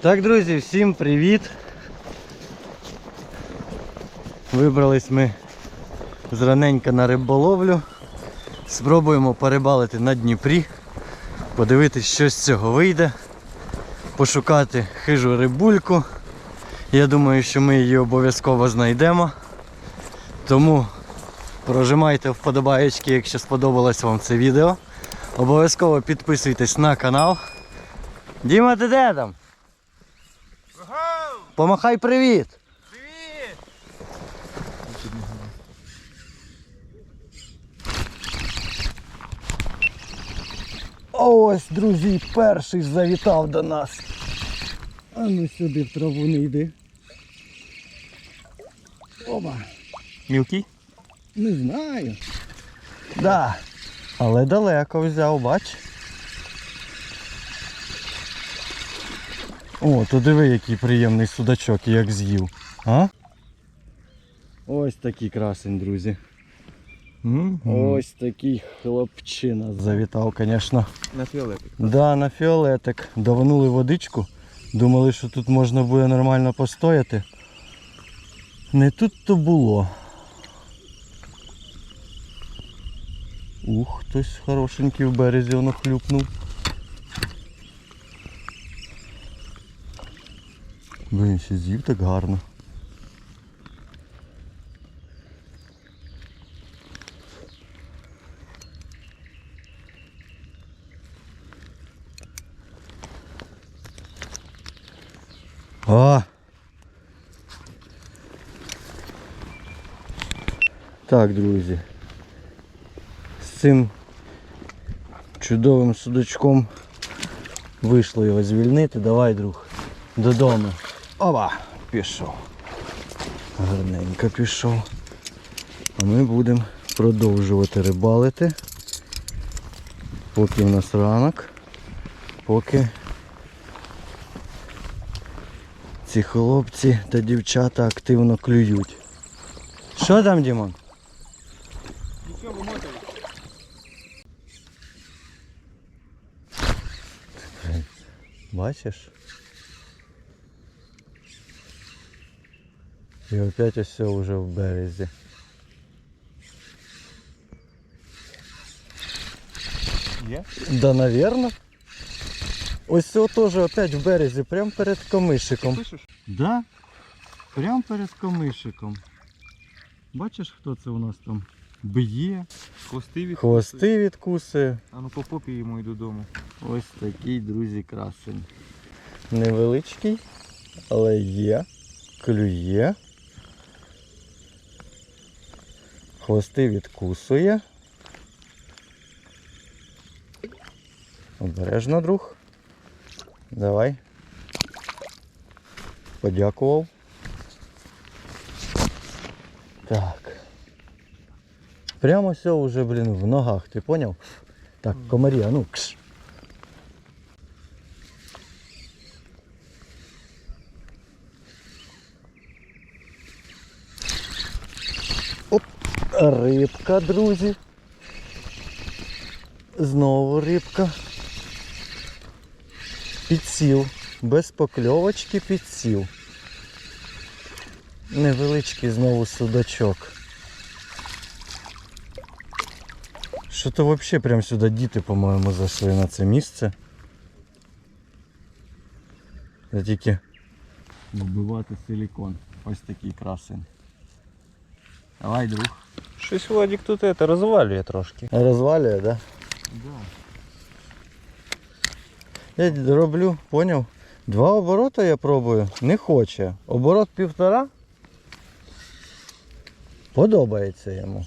Так, друзі, всім привіт! Вибрались ми зраненька на риболовлю. Спробуємо перебалити на Дніпрі, подивитись, що з цього вийде, пошукати хижу рибульку. Я думаю, що ми її обов'язково знайдемо. Тому прожимайте вподобаєчки, якщо сподобалось вам це відео. Обов'язково підписуйтесь на канал. Діма, ти де там? Помахай привіт! Привіт! Ось, друзі, перший завітав до нас. А ну сюди в траву не йди. Оба. Мілкий? Не знаю. Да. Але далеко взяв, бач. О, то диви, який приємний судачок, як з'їв. А? Ось такий красень, друзі. Ось такий хлопчина завітав, звісно. На фіолетик. Да, на фіолетик. Даванули водичку. Думали, що тут можна буде нормально постояти. Не тут то було. Ух, хтось хорошенький в березі воно хлюпнув. Блін, ще з'їв так гарно. О! Так, друзі. З цим чудовим судачком вийшло його звільнити. Давай, друг, додому. Опа! Пішов. Гарненько пішов. А ми будемо продовжувати рибалити. Поки в нас ранок, поки ці хлопці та дівчата активно клюють. Що там, Дімон? Нічого вимотали. Бачиш? І опять ось все вже в березі. Є? Да, наверно. Ось це теж опять в березі, прямо перед комишиком. Пишеш? Да? Прямо перед комишиком. Бачиш, хто це у нас там? Б'є, Хвости від хвости відкусує. А ну по попі йому й додому. Ось такий, друзі, красень. Невеличкий, але є, клює. Хвости відкусує. Обережно, друг. Давай. Подякував. Так. Прямо все вже, блін, в ногах, ти поняв? Так, комарі, а ну кш. Оп, рибка, друзі. Знову рибка. Підсів. Без покльовочки підсів. Невеличкий знову судачок. Що то взагалі прямо сюди діти, по-моєму, зайшли на це місце. Я тільки вбивати силікон. Ось такий красень. Давай, друг. Щось Владик тут это розвалює трошки. Розвалює, да? Да. Я роблю, поняв? Два оборота я пробую, не хоче. Оборот півтора. Подобається йому.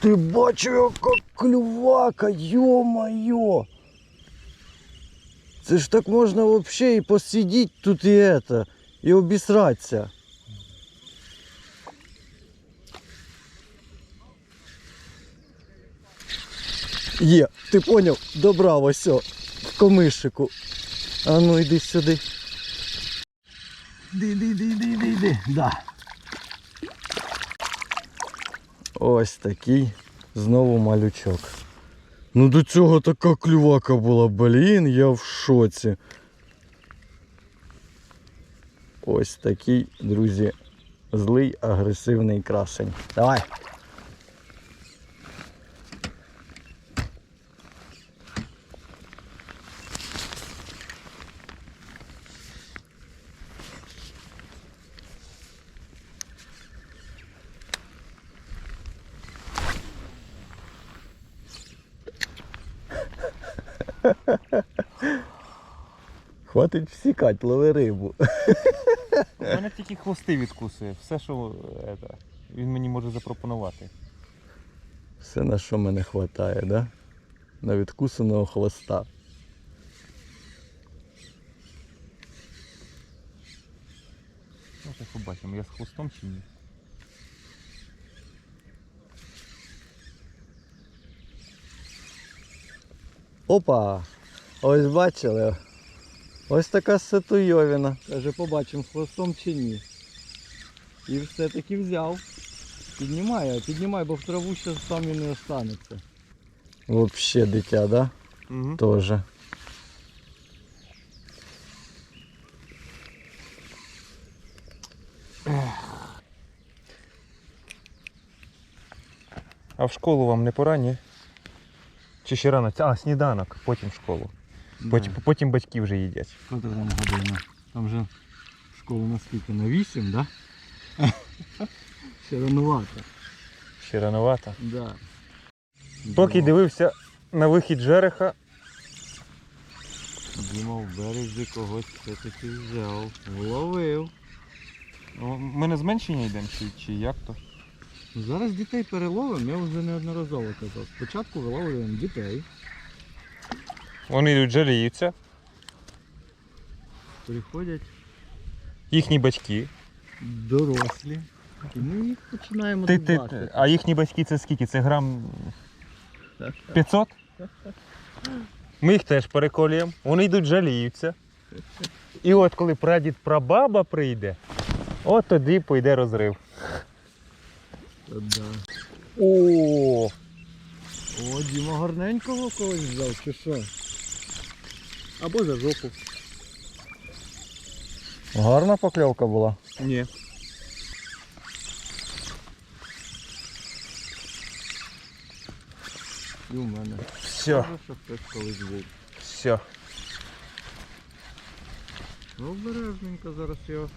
Ти бачив, яка клювака, йо-моє! Це ж так можна взагалі і посидіти тут і это, і обісратися. Є, ти поняв? Добрав ось о, в комишику. А ну йди сюди. Іди, іди, іди, іди, іди, іди. Да. Ось такий знову малючок. Ну до цього така клювака була, блін, я в шоці. Ось такий, друзі, злий агресивний красень. Давай. Хватить всікать, лови рибу. У мене тільки хвости відкусує. Все, що е, это, він мені може запропонувати. Все на що мене хватає, да? На відкусаного хвоста. Ну, зараз побачимо, я з хвостом чи ні. Опа! Ось бачили. Ось така ситуйовіна. Каже, побачимо, хвостом чи ні. І все-таки взяв. Піднімає, піднімай, бо в траву ще сам він не останеться. Вообще дитя, да? Угу. Тоже. А в школу вам не пора, ні? Чи ще рано? А, сніданок, потім в школу. Потім, потім батьки вже їдять. Що там година? Там же школа на скільки? На 8, да? Ще ранувато. Ще рановато. Да. Поки дивився на вихід жереха, Діма в березі когось все-таки взяв. Вловив. Ми на зменшення йдемо, чи, чи як то? Зараз дітей переловимо, я вже неодноразово казав. Спочатку виловлюємо дітей, Вони йдуть жаліються, приходять їхні батьки. дорослі. І ми їх починаємо Ти, ти- а їхні батьки це скільки? Це грам 500? Ми їх теж переколюємо. Вони йдуть жаліються. І от коли прадід прабаба прийде, от тоді пойде розрив. Та Да. О, О, Діма гарненького когось взяв, чи що? Або за жопу. Гарна покльовка була. Ні. І у мене. Все, Може, що колись був. все. Ну, обережненько зараз його.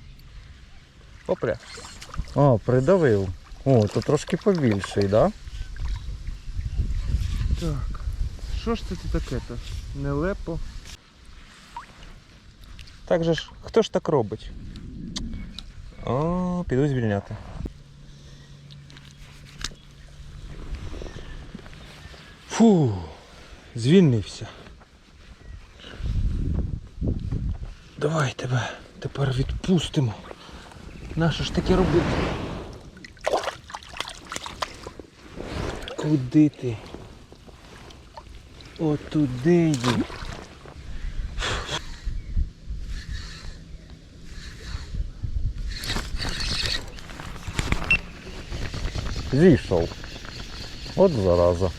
Опля. А, придавив. О, то трошки побільший, да? Так. Що ж це тут таке-то? Нелепо. Так же ж, хто ж так робить? О, піду звільняти. Фу, звільнився. Давай тебе тепер відпустимо. Нащо ж таке робити? Куди ти? Отуди йди. Зійшов. От зараза.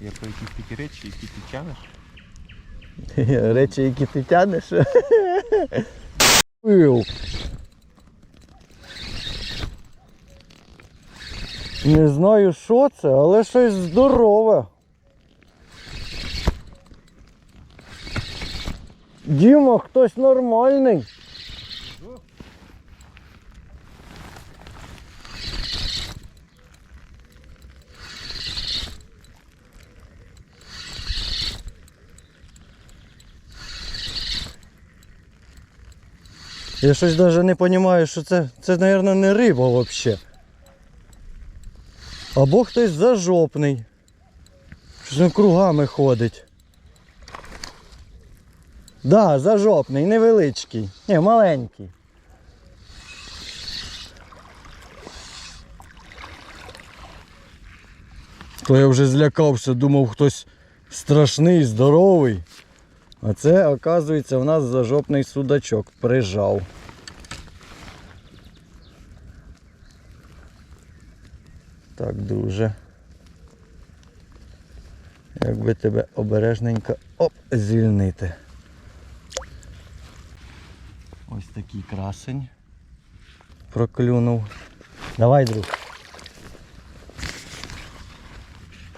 Я про якісь такі речі, які ти тянеш. Речі, які ти тянеш. Пил. Не знаю, що це, але щось здорове. Діма, хтось нормальний. Я щось навіть не розумію, що це, це, мабуть, не риба взагалі. Або хтось зажопний. Щось він кругами ходить. Да, зажопний, невеличкий. Ні, маленький. То я вже злякався, думав хтось страшний, здоровий. А це, оказується, в нас зажопний судачок прижав. Так, друже. Як би тебе обережненько оп, звільнити. Ось такий красень проклюнув. Давай, друг.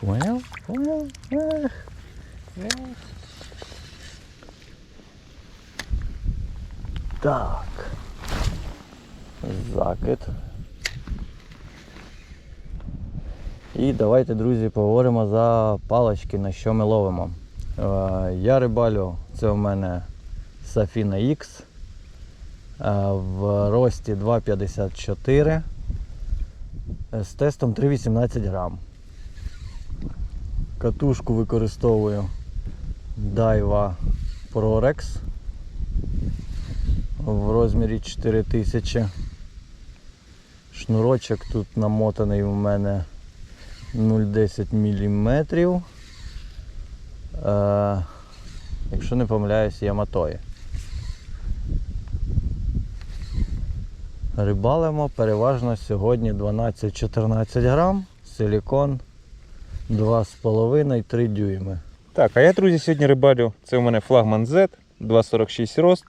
Понял? Понял? Ех. Ех. Так. Закид. І давайте, друзі, поговоримо за палички, на що ми ловимо. Е, Я рибалю, це в мене Safina X е, в рості 2,54 е, з тестом 3,18 грам. Катушку використовую Daiwa ProRex в розмірі 4000. Шнурочок тут намотаний у мене 0,10 мм. Е, якщо не помиляюсь, Яматої. Рибалимо переважно сьогодні 12-14 грам, силікон 2,5-3 дюйми. Так, а я, друзі, сьогодні рибалю. Це у мене флагман Z, 2,46 рост,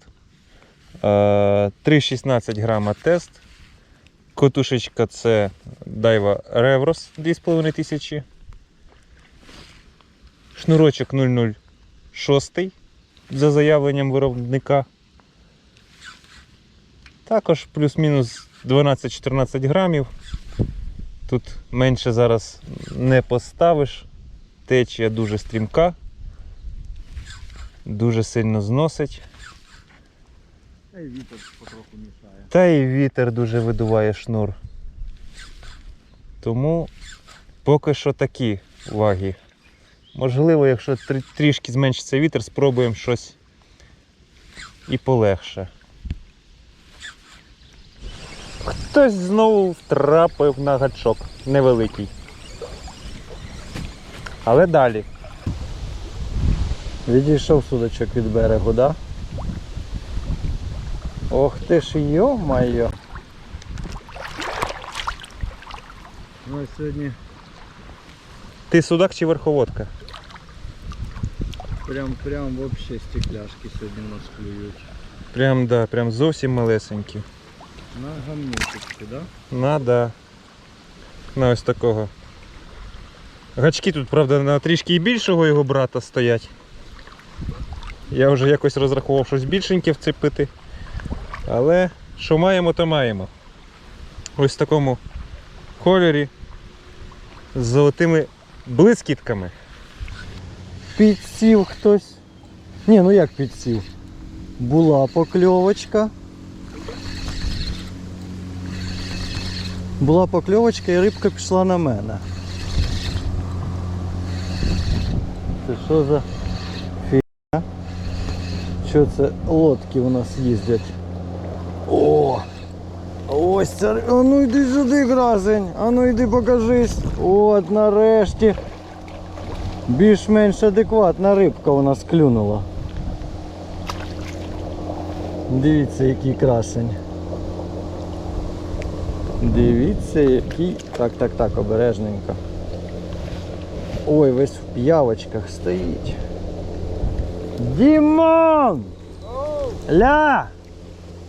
3,16 грама тест. Котушечка це Daiwa Revros 2500. Шнурочок 006 за заявленням виробника. Також плюс-мінус 12-14 грамів. Тут менше зараз не поставиш. Течія дуже стрімка, дуже сильно зносить. Та й вітер потроху мішає. Та і вітер дуже видуває шнур. Тому поки що такі ваги. Можливо, якщо трі- трішки зменшиться вітер, спробуємо щось і полегше. Хтось знову втрапив на гачок невеликий. Але далі. Відійшов судочок від берегу, да? Ох ти ж йо-майо. Ну сьогодні Ти судак чи верховодка? прям прям вообще стекляшки сьогодні у нас клюють. Прям, да, прям зовсім малесенькі. На гамнюточку, да? На, да. На ось такого. Гачки тут, правда, на трішки і більшого його брата стоять. Я вже якось розрахував щось більшеньке вцепити. Але що маємо, то маємо. Ось в такому кольорі з золотими блискітками. Підсів хтось. Ні, ну як підсів? Була покльовочка. Була покльовочка і рибка пішла на мене. Це що за фігня? Що це лодки у нас їздять? Ось це. А ну йди сюди, красень! А ну йди покажись! От нарешті. Більш-менш адекватна рибка у нас клюнула. Дивіться, який красень. Дивіться, який. Так, так, так, обережненько. Ой, весь в п'явочках стоїть. Дімон! Ля!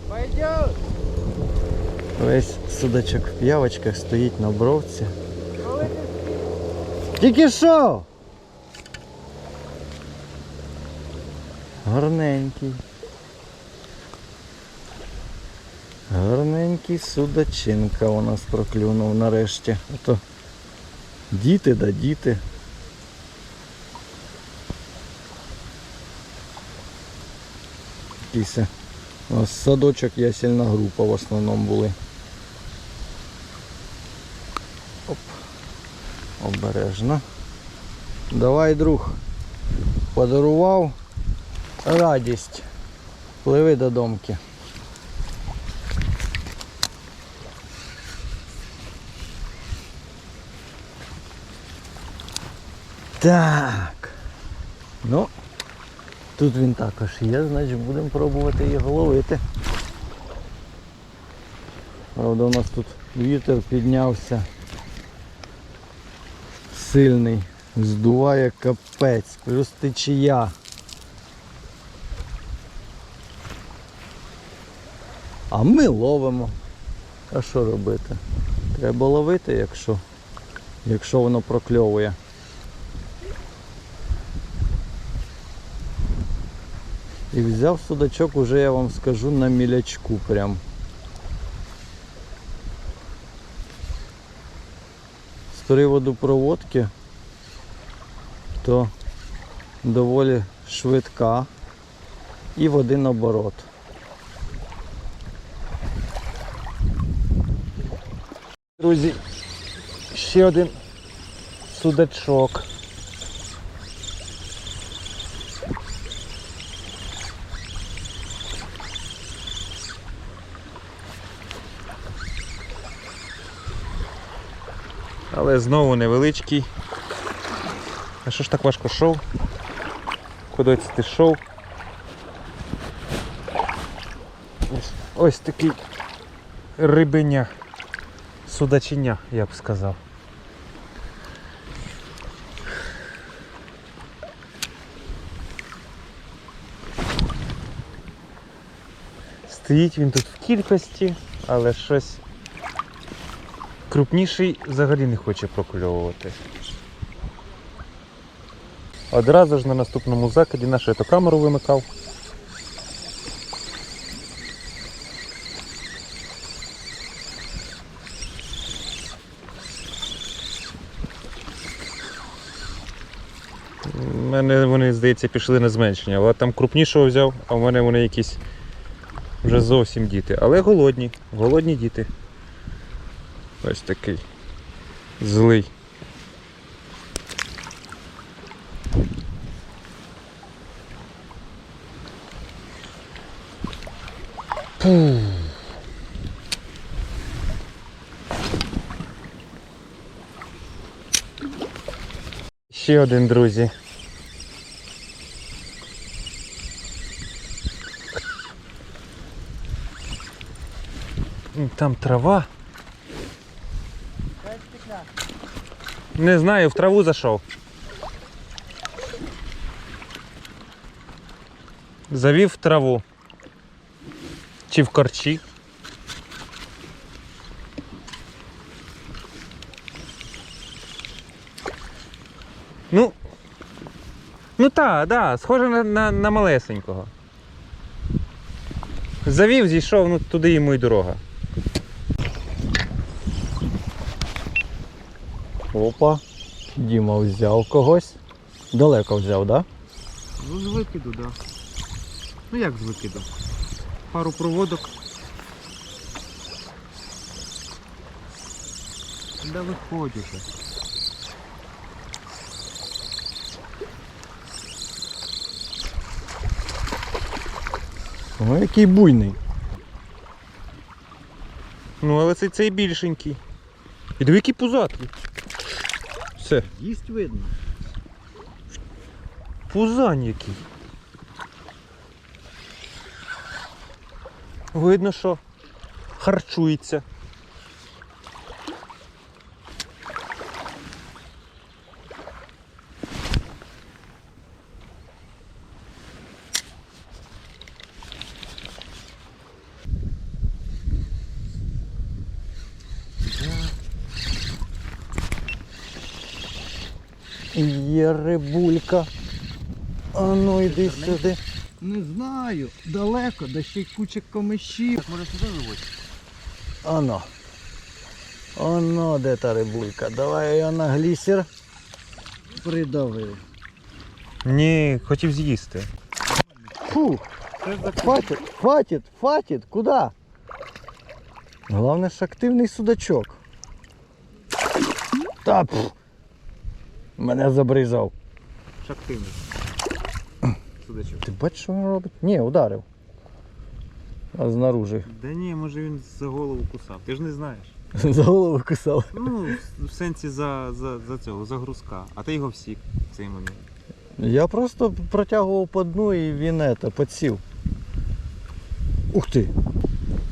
Пойдет. Весь судачок в п'явочках стоїть на бровці. Тільки що? Гарненький. Гарненький судачинка у нас проклюнув нарешті. А то діти да діти. Якийсь е, у нас садочок ясельна група в основному були. Обережно. Давай, друг. Подарував радість. Пливи до домки. Так. Ну, тут він також є, значить будемо пробувати його ловити. Правда, у нас тут вітер піднявся сильний, здуває капець, плюс течія. А ми ловимо. А що робити? Треба ловити, якщо, якщо воно прокльовує. І взяв судачок уже я вам скажу на мілячку прям. Приводу проводки, то доволі швидка і в один оборот. Друзі, ще один судачок. Але знову невеличкий. А що ж так важко шов? Куди ти шов? Ось, ось такий рибеня. Судачиня, я б сказав. Стоїть він тут в кількості, але щось крупніший взагалі не хоче прокльовувати. Одразу ж на наступному закиді нашу я камеру вимикав. У мене вони, здається, пішли на зменшення. Але там крупнішого взяв, а в мене вони якісь вже зовсім діти. Але голодні, голодні діти. Ось такий злий. Пу. Ще один, друзі. Там трава. Не знаю, в траву зайшов. Завів траву. Чи в корчі. Ну. Ну так, да, схоже на, на, на малесенького. Завів, зійшов, ну туди йому й дорога. Опа. Діма взяв когось. Далеко взяв, так? Да? Ну, з викиду, так. Да. Ну як з викиду? Пару проводок. Да виходь уже. О, який буйний. Ну, але це цей більшенький. І диви, який пузатий. Все, Їсть видно. пузань який. Видно, що харчується. Є рибулька. А ну йди сюди. Не знаю, далеко, да ще й куча комишів. Може сюди виводь? Оно. Оно де та рибулька. Давай я на глісер. Придавив. Ні, хотів з'їсти. Фу, хватит, хватит, хватит, куда? Головне ж активний судачок. Та пф. Мене забризав. Шактивний. Судачок. Ти бачиш, що він робить? Ні, ударив. А знаружи. Да ні, може він за голову кусав. Ти ж не знаєш. За голову кусали. Ну, в сенсі за, за, за цього, за грузка. А ти його всік в цей момент. Я просто протягував по дну і він это, подсів. Ух ти!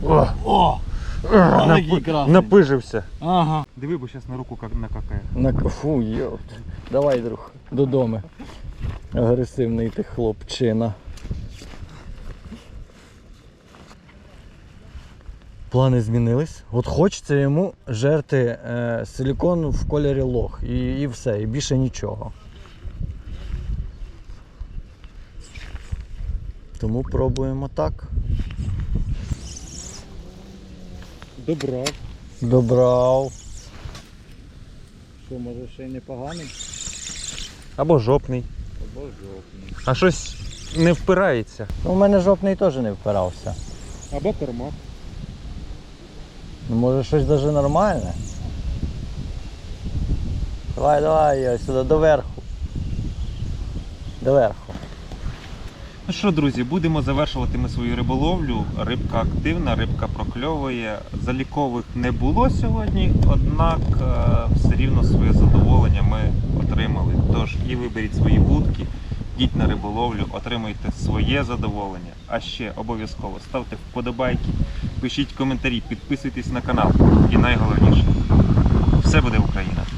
О! О! Напи- Напижився. Ага. Диви, бо зараз на руку как накакає. На кафу, йопт. Давай, друг, додому. Агресивний ти хлопчина. Плани змінились. От хочеться йому жерти е, силікон в кольорі лох. І, і все, і більше нічого. Тому пробуємо так. Добра. Добрав. Що, може ще й непоганий? Або жопний. Або жовтний. А щось не впирається. Ну, у мене жопний теж не впирався. Або тормак. Ну, може щось даже нормальне. Давай, давай, я сюди доверху. Доверху. Ну що, друзі, будемо завершувати ми свою риболовлю. Рибка активна, рибка прокльовує. Залікових не було сьогодні, однак е, все рівно своє задоволення ми отримали. Тож і виберіть свої вудки, йдіть на риболовлю, отримуйте своє задоволення. А ще обов'язково ставте вподобайки, пишіть коментарі, підписуйтесь на канал. І найголовніше, все буде Україна!